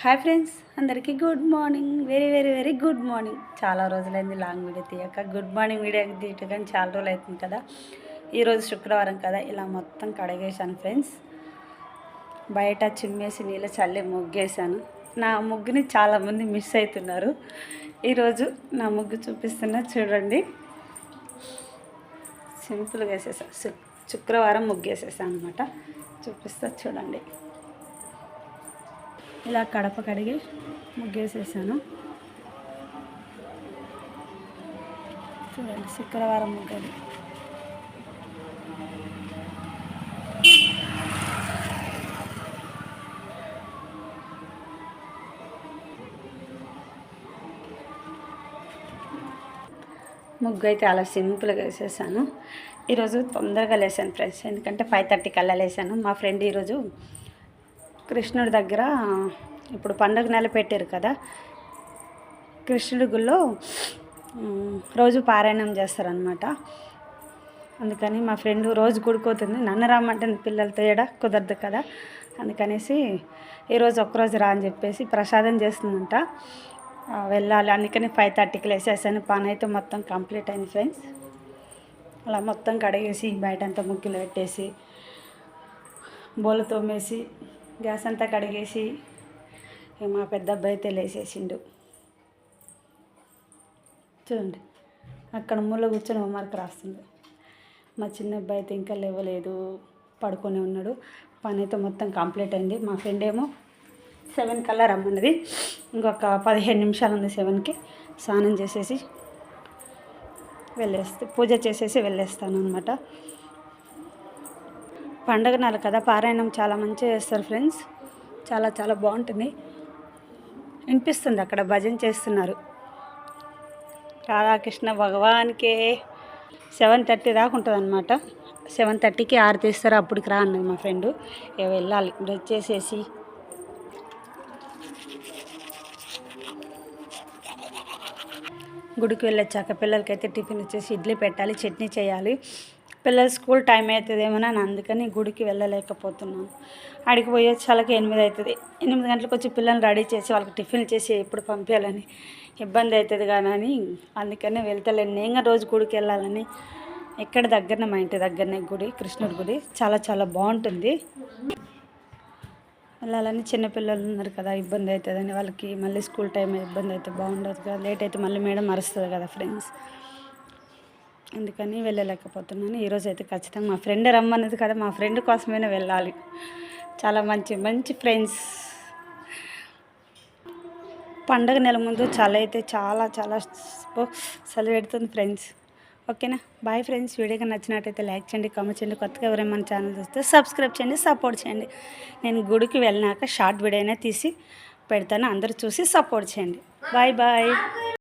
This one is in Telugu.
హాయ్ ఫ్రెండ్స్ అందరికీ good morning. Very very very good morning. చాలా రోజులైంది లాంగ్ వీడియో తీయక. గుడ్ మార్నింగ్ వీడియో తీయటం కానీ చాలా రోజులు అవుతుంది కదా. ఈరోజు శుక్రవారం కదా ఇలా మొత్తం కడగేశాను ఫ్రెండ్స్. బయట చిమ్మేసి నీళ్ళు చల్లి ముగ్గేశాను. నా ముగ్గుని చాలామంది మిస్ అవుతున్నారు. ఈరోజు నా ముగ్గు చూపిస్తున్నా చూడండి. సింపుల్గా వేసేసాను శుక్రవారం ముగ్గేసేసాను అనమాట చూపిస్తా చూడండి. ఇలా కడప కడిగి ముగ్గేసేసాను. చూడండి శుక్రవారం ముగ్గది. ముగ్గు అయితే అలా సింపుల్గా వేసేసాను. ఈరోజు తొందరగా లేసాను ఫ్రెండ్స్ ఎందుకంటే ఫైవ్ థర్టీ కల్లా లేసాను. మా ఫ్రెండ్ ఈరోజు కృష్ణుడి దగ్గర ఇప్పుడు పండుగ నెల పెట్టారు కదా. కృష్ణుడి గుళ్ళో రోజు పారాయణం చేస్తారనమాట అందుకని మా ఫ్రెండ్ రోజు గుడికోతుంది. నన్ను రమ్మంటుంది పిల్లలతో ఏడ కుదరదు కదా. అందుకనేసి ఈరోజు ఒక్కరోజు రా అని చెప్పేసి ప్రసాదం చేస్తుందంట. వెళ్ళాలి. అందుకని ఫైవ్ థర్టీకి లేసేసాను. పని అయితే మొత్తం కంప్లీట్ అయింది ఫ్రెండ్స్. అలా మొత్తం కడిగేసి బయట అంతా ముగ్గులు పెట్టేసి బోలు తోమేసి గ్యాస్ అంతా కడిగేసి మా పెద్ద అబ్బాయి అయితే లేచేసిండు చూడండి అక్కడ మూల కూర్చొని హోంవర్క్ రాస్తుండు. మా చిన్న అబ్బాయి అయితే ఇంకా లేవలేదు పడుకొని ఉన్నాడు. పని అయితే మొత్తం కంప్లీట్ అయింది. మా ఫ్రెండ్ ఏమో సెవెన్ కల్లా రమ్మన్నది. ఇంకొక పదిహేను నిమిషాలు ఉంది సెవెన్కి. స్నానం చేసేసి వెళ్ళేస్తే పూజ చేసేసి వెళ్ళేస్తాను అనమాట పండగ నెల కదా పారాయణం చాలా మంచిగా చేస్తారు ఫ్రెండ్స్. చాలా చాలా బాగుంటుంది. వినిపిస్తుంది అక్కడ భజన చేస్తున్నారు. రాధాకృష్ణ భగవాన్కే సెవెన్ థర్టీ దాకా ఉంటుంది అనమాట సెవెన్ థర్టీకి ఆరు తీస్తారు అప్పటికి రా అన్నది మా ఫ్రెండు. వెళ్ళాలి బ్రష్ చేసేసి గుడికి వెళ్ళొచ్చాక పిల్లలకైతే టిఫిన్ వచ్చేసి ఇడ్లీ పెట్టాలి చట్నీ చేయాలి. పిల్లలు స్కూల్ టైం అవుతుందేమో అని అందుకని గుడికి వెళ్ళలేకపోతున్నాను. ఆడికి పోయి వచ్చేసరికి ఎనిమిది అవుతుంది ఎనిమిది గంటలకు వచ్చి పిల్లల్ని రెడీ చేసి వాళ్ళకి టిఫిన్ చేసి ఎప్పుడు పంపించాలని ఇబ్బంది అవుతుంది కానీ అందుకనే వెళ్తలేను. నేను రోజు గుడికి వెళ్ళాలని ఎక్కడ దగ్గరనే మా ఇంటి దగ్గరనే గుడి కృష్ణుడి గుడి. చాలా చాలా బాగుంటుంది. వెళ్ళాలని చిన్నపిల్లలు ఉన్నారు కదా ఇబ్బంది అవుతుందని వాళ్ళకి మళ్ళీ స్కూల్ టైం ఇబ్బంది అయితే బాగుండదు కదా లేట్ అయితే మళ్ళీ మేడం అరుస్తుంది కదా ఫ్రెండ్స్. అందుకని వెళ్ళలేకపోతున్నాను. ఈరోజు అయితే ఖచ్చితంగా మా ఫ్రెండ్ రమ్మన్నది కదా మా ఫ్రెండ్ కోసమైనా వెళ్ళాలి. చాలా మంచి మంచి ఫ్రెండ్స్. పండగ నెల ముందు చాలా అయితే చాలా చాలా సెలవు పెడుతుంది ఫ్రెండ్స్. ఓకేనా? Bye friends. వీడియోగా నచ్చినట్టయితే లైక్ చేయండి కామెంట్ చేయండి. కొత్తగా ఎవరైనా మన ఛానల్ చూస్తే సబ్స్క్రైబ్ చేయండి సపోర్ట్ చేయండి. నేను గుడికి వెళ్ళినాక షార్ట్ వీడియో అయినా తీసి పెడతాను. అందరూ చూసి సపోర్ట్ చేయండి. Bye bye.